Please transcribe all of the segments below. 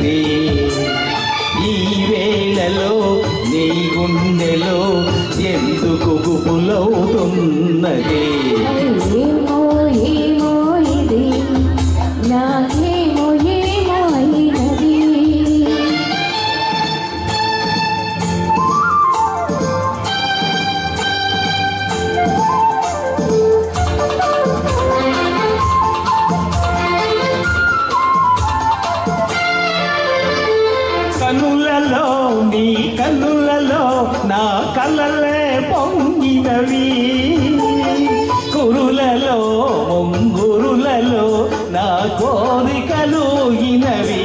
నీవే ఈ వేళలో నీ గుండెలో ఎందుకు గుపులవుతున్నదే కనులలో నీ కనులలో నా కలలే పొంగినవి. కురులలో ముంగురులలో నా కోరికలు ఇనవి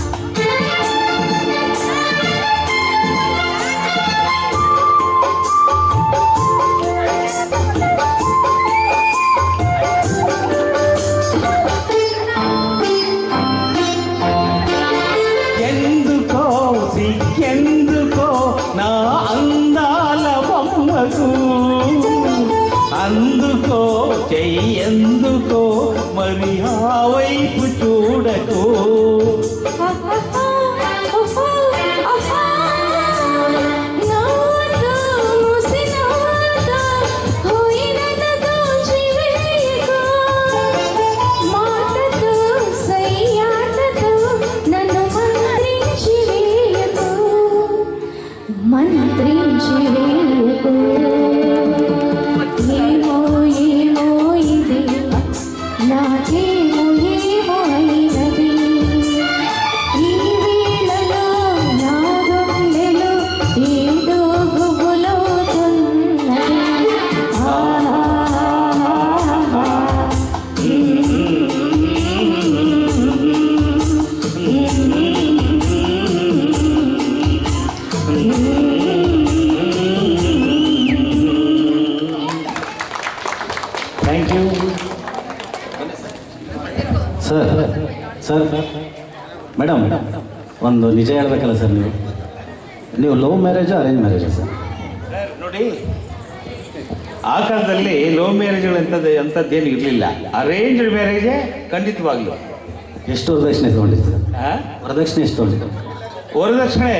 బొమ్మకు అందుకో చెయ్యందుకో మరి ఆ వైపు ಸರ್ ಸರ್ ಮೇಡಮ್ ಒಂದು ನಿಜ ಹೇಳ್ಬೇಕಲ್ಲ ಸರ್ ನೀವು. ನೀವು ಲವ್ ಮ್ಯಾರೇಜಾ ಅರೇಂಜ್ ಮ್ಯಾರೇಜಾ ಸರ್? ನೋಡಿ ಆ ಕಾಲದಲ್ಲಿ ಲವ್ ಮ್ಯಾರೇಜ್ಗಳು ಎಂಥದ್ದು ಅಂಥದ್ದೇನು ಇರಲಿಲ್ಲ. ಅರೇಂಜ್ಡ್ ಮ್ಯಾರೇಜೇ ಖಂಡಿತವಾಗ್ಲು. ಎಷ್ಟು ವರದಕ್ಷಿಣೆ ತೊಗೊಂಡಿತ್ತು? ವರದಕ್ಷಿಣೆ ಎಷ್ಟು ತೊಗೊಂಡಿದ್ದೀರ ವರದಕ್ಷಿಣೆ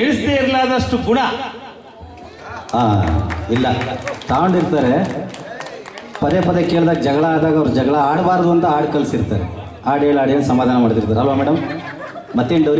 ಎಣಿಸದೇ ಇರಲಾದಷ್ಟು ಗುಣ. ಹಾಂ ಇಲ್ಲ. ತಗೊಂಡಿರ್ತಾರೆ. ಪದೇ ಪದೇ ಕೇಳಿದಾಗ ಜಗಳ ಆದಾಗ ಅವ್ರು ಜಗಳ ಆಡಬಾರ್ದು ಅಂತ ಹಾಡು ಕಲಿಸಿರ್ತಾರೆ. ಹಾಡು ಹೇಳಿ ಹಾಡು ಸಮಾಧಾನ ಮಾಡ್ತಿರ್ತಾರೆ. ಅಲ್ವಾ ಮೇಡಮ್ ಮತ್ತೇನು ಡೌರಿ?